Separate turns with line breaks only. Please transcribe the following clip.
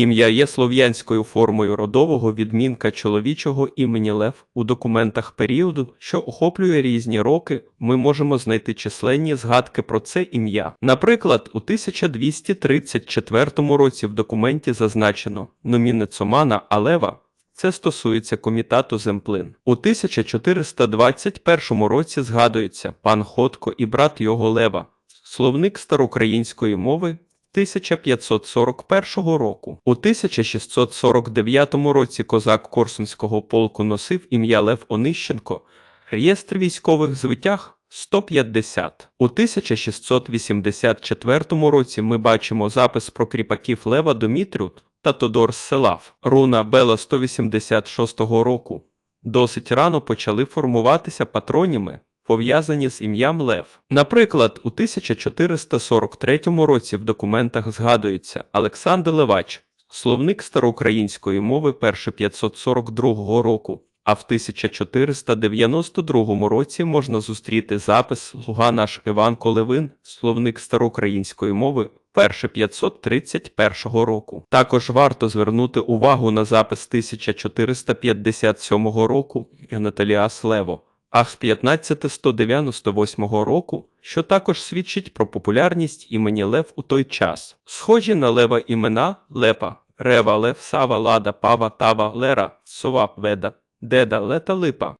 Ім'я є слов'янською формою родового відмінка чоловічого імені Лев. У документах періоду, що охоплює різні роки, ми можемо знайти численні згадки про це ім'я. Наприклад, у 1234 році в документі зазначено номінецомана Алева. Це стосується комітату земплин. У 1421 році згадується пан Ходко і брат його Лева, словник староукраїнської мови 1541 року. У 1649 році козак Корсунського полку носив ім'я Лев Онищенко, реєстр військових звитяг 150. У 1684 році ми бачимо запис про кріпаків Лева Домітрю та Тодор Селав. Руна Бела 186 року. Досить рано почали формуватися патроніми, пов'язані з ім'ям Лев. Наприклад, у 1443 році в документах згадується Олександр Левач, словник староукраїнської мови 1542 року. А в 1492 році можна зустріти запис «Слуга наш Іван Колевин, словник староукраїнської мови, перше 531 року. Також варто звернути увагу на запис 1457 року Наталіас Лево, а з 1598 року, що також свідчить про популярність імені Лев у той час. Схожі на Лева імена Лепа, Рева, Лев, Сава, Лада, Пава, Тава, Лера, Сова, Веда, Деда, Лета, Липа.